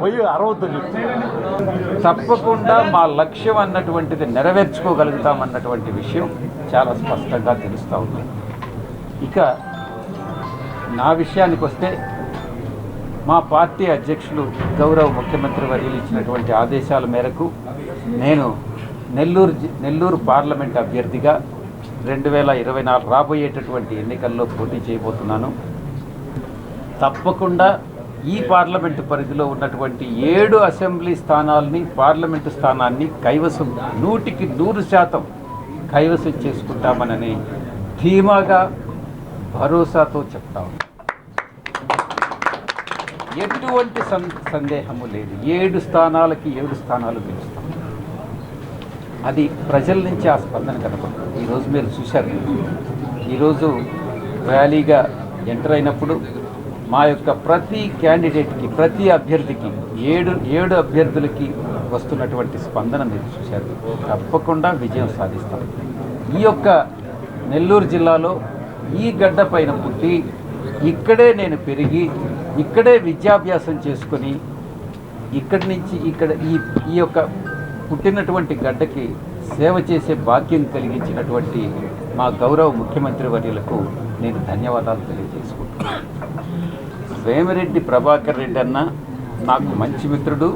పోయి అరవద్దు తప్పకుండా మా లక్ష్యం అన్నటువంటిది నెరవేర్చుకోగలుగుతామన్నటువంటి విషయం చాలా స్పష్టంగా తెలుస్తూ ఉంది. ఇక నా విషయానికి వస్తే మా పార్టీ అధ్యక్షులు గౌరవ ముఖ్యమంత్రి వర్యులు ఇచ్చినటువంటి ఆదేశాల మేరకు నేను నెల్లూరు జి- నెల్లూరు పార్లమెంట్ అభ్యర్థిగా రెండు వేల ఇరవై నాలుగు రాబోయేటటువంటి ఎన్నికల్లో పోటీ చేయబోతున్నాను. తప్పకుండా ఈ పార్లమెంటు పరిధిలో ఉన్నటువంటి ఏడు అసెంబ్లీ స్థానాల్ని పార్లమెంటు స్థానాన్ని కైవసం నూటికి నూరు శాతం కైవసం చేసుకుంటామనని ధీమాగా భరోసాతో చెప్తాము ఎటువంటి సందేహము లేదు. ఏడు స్థానాలకి ఏడు స్థానాలు గెలుస్తాం. అది ప్రజల నుంచి ఆ స్పందన కనపడుతుంది. ఈరోజు మీరు చూశారు. ఈరోజు ర్యాలీగా ఎంటర్ అయినప్పుడు మా యొక్క ప్రతి క్యాండిడేట్కి ప్రతి అభ్యర్థికి ఏడు ఏడు అభ్యర్థులకి వస్తున్నటువంటి స్పందన మీరు చూశారు. తప్పకుండా విజయం సాధిస్తాం. ఈ యొక్క నెల్లూరు జిల్లాలో ఈ గడ్డ పైన పుట్టి ఇక్కడే నేను పెరిగి ఇక్కడే విద్యాభ్యాసం చేసుకొని ఇక్కడి నుంచి ఇక్కడ ఈ ఈ యొక్క పుట్టినటువంటి గడ్డకి సేవ చేసే భాగ్యం కలిగించినటువంటి మా గౌరవ ముఖ్యమంత్రి వర్యులకు నేను ధన్యవాదాలు తెలియజేసుకుంటున్నాను. వేమిరెడ్డి ప్రభాకర్ రెడ్డి అన్న నాకు మంచి మిత్రుడు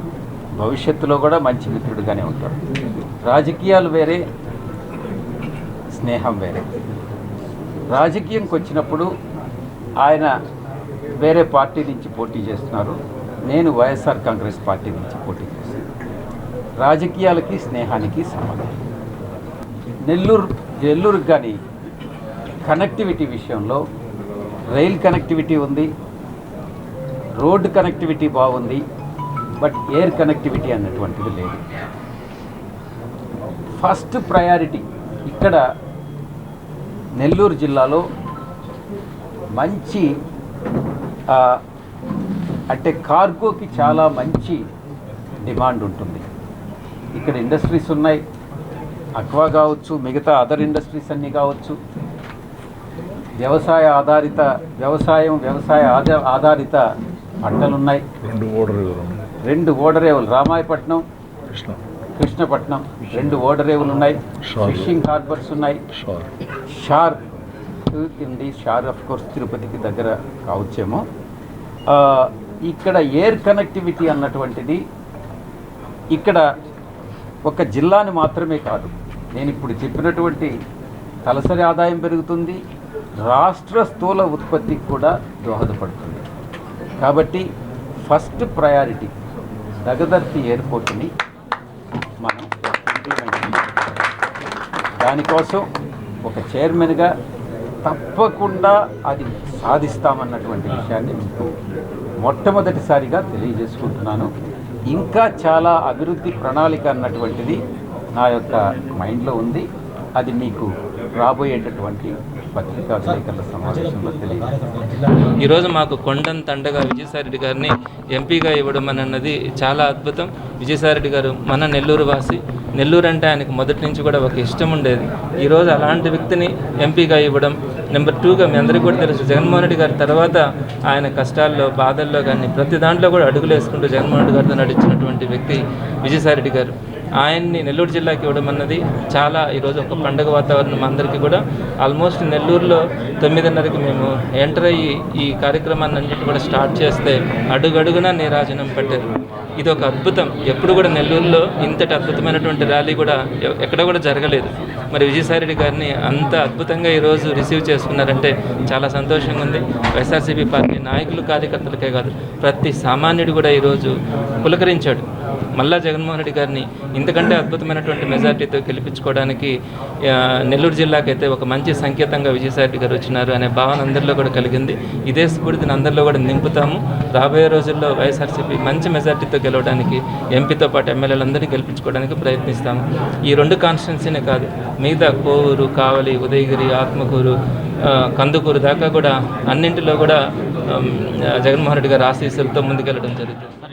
భవిష్యత్తులో కూడా మంచి మిత్రుడుగానే ఉంటాడు. రాజకీయాలు వేరే స్నేహం వేరే. రాజకీయంకి వచ్చినప్పుడు ఆయన వేరే పార్టీ నుంచి పోటీ చేస్తున్నారు. నేను వైఎస్ఆర్ కాంగ్రెస్ పార్టీ నుంచి పోటీ చేస్తున్నాను రాజకీయాలకి స్నేహానికి సంబంధం. నెల్లూరు నెల్లూరుకి కానీ కనెక్టివిటీ విషయంలో రైల్ కనెక్టివిటీ ఉంది. రోడ్డు కనెక్టివిటీ బాగుంది బట్ ఎయిర్ కనెక్టివిటీ అన్నటువంటిది లేదు. ఫస్ట్ ప్రయారిటీ ఇక్కడ నెల్లూరు జిల్లాలో మంచి అంటే కార్గోకి చాలా మంచి డిమాండ్ ఉంటుంది. ఇక్కడ ఇండస్ట్రీస్ ఉన్నాయి. అక్వా కావచ్చు మిగతా అదర్ ఇండస్ట్రీస్ అన్నీ కావచ్చు. వ్యవసాయ ఆధారిత వ్యవసాయం వ్యవసాయ ఆధారిత ఆధారిత పంటలున్నాయి. రెండు ఓడరేవులు రెండు ఓడరేవులు రామాయపట్నం కృష్ణ. కృష్ణపట్నం రెండు ఓడరేవులు ఉన్నాయి. ఫిషింగ్ హార్బర్స్ ఉన్నాయి. షార్. షార్. ఉంది షార్ ఆఫ్ కోర్స్ తిరుపతికి దగ్గర కావచ్చేమో. ఇక్కడ ఎయిర్ కనెక్టివిటీ అన్నటువంటిది ఇక్కడ ఒక జిల్లాని మాత్రమే కాదు. నేను ఇప్పుడు చెప్పినటువంటి తలసరి ఆదాయం పెరుగుతుంది రాష్ట్ర స్థూల ఉత్పత్తికి కూడా దోహదపడుతుంది. కాబట్టి ఫస్ట్ ప్రయారిటీ దగదర్తి ఎయిర్పోర్ట్ని మనం ఇంప్లిమెంట్ దానికోసం ఒక చైర్మన్గా తప్పకుండా అది సాధిస్తామన్నటువంటి విషయాన్ని మొట్టమొదటిసారిగా తెలియజేసుకుంటున్నాను. ఇంకా చాలా అభివృద్ధి ప్రణాళిక అన్నటువంటిది నా యొక్క మైండ్లో ఉంది. అది మీకు రాబోయేటటువంటి పత్రికా విలేకరుల సమావేశంలో ఈరోజు మాకు కొండన్ తండగా విజయసాయిరెడ్డి గారిని ఎంపీగా ఇవ్వడం అన్నది చాలా అద్భుతం. విజయసాయిరెడ్డి గారు మన నెల్లూరు వాసి. నెల్లూరు అంటే ఆయనకు మొదటి నుంచి కూడా ఒక ఇష్టం ఉండేది. ఈరోజు అలాంటి వ్యక్తిని ఎంపీగా ఇవ్వడం నెంబర్ టూగా మీ అందరికీ కూడా తెలుసు. జగన్మోహన్ రెడ్డి గారి తర్వాత ఆయన కష్టాల్లో బాధల్లో కానీ ప్రతి దాంట్లో కూడా అడుగులు వేసుకుంటూ జగన్మోహన్ రెడ్డి గారితో నడిచినటువంటి వ్యక్తి విజయసాయిరెడ్డి గారు. ఆయన్ని నెల్లూరు జిల్లాకి ఇవ్వడం అన్నది చాలా ఈరోజు ఒక పండగ వాతావరణం అందరికీ కూడా. ఆల్మోస్ట్ నెల్లూరులో తొమ్మిదిన్నరకి మేము ఎంటర్ అయ్యి ఈ కార్యక్రమాన్ని అన్నింటి కూడా స్టార్ట్ చేస్తే అడుగడుగునా నీరాజనం పట్టారు. ఇది ఒక అద్భుతం. ఎప్పుడు కూడా నెల్లూరులో ఇంతటి అద్భుతమైనటువంటి ర్యాలీ కూడా ఎక్కడ కూడా జరగలేదు. మరి విజయసాయిరెడ్డి గారిని అంత అద్భుతంగా ఈరోజు రిసీవ్ చేసుకున్నారంటే చాలా సంతోషంగా ఉంది. వైఎస్ఆర్సీపీ పార్టీ నాయకులు కార్యకర్తలకే కాదు ప్రతి సామాన్యుడు కూడా ఈరోజు పులకరించాడు. మళ్ళా జగన్మోహన్ రెడ్డి గారిని ఇంతకంటే అద్భుతమైనటువంటి మెజార్టీతో గెలిపించుకోవడానికి నెల్లూరు జిల్లాకైతే ఒక మంచి సంకేతంగా విజయసాయి గారు వచ్చినారు అనే భావన అందరిలో కూడా కలిగింది. ఇదే స్ఫూర్తిని అందరిలో కూడా నింపుతాము. రాబోయే రోజుల్లో వైఎస్ఆర్సీపీ మంచి మెజార్టీతో గెలవడానికి ఎంపీతో పాటు ఎమ్మెల్యేలందరినీ గెలిపించుకోవడానికి ప్రయత్నిస్తాము. ఈ రెండు కాన్స్టిట్యున్సీనే కాదు మిగతా కోవూరు కావలి ఉదయగిరి ఆత్మకూరు కందుకూరు దాకా కూడా అన్నింటిలో కూడా జగన్మోహన్ రెడ్డి గారు ఆశీస్సులతో ముందుకెళ్ళడం జరుగుతుంది.